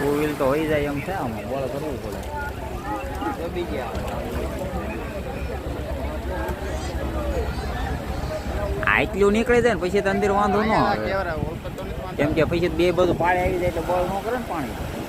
two wheel તો હોઈ જાય એમ છે આમ બોલો કરવું પડે બી ગયા આટલું નીકળી જાય ને પછી તંદીર વાંધો ન આવે કેમ કે પછી બે બધું પાણી આવી જાય એટલે બોલ ન કરે ને પાણી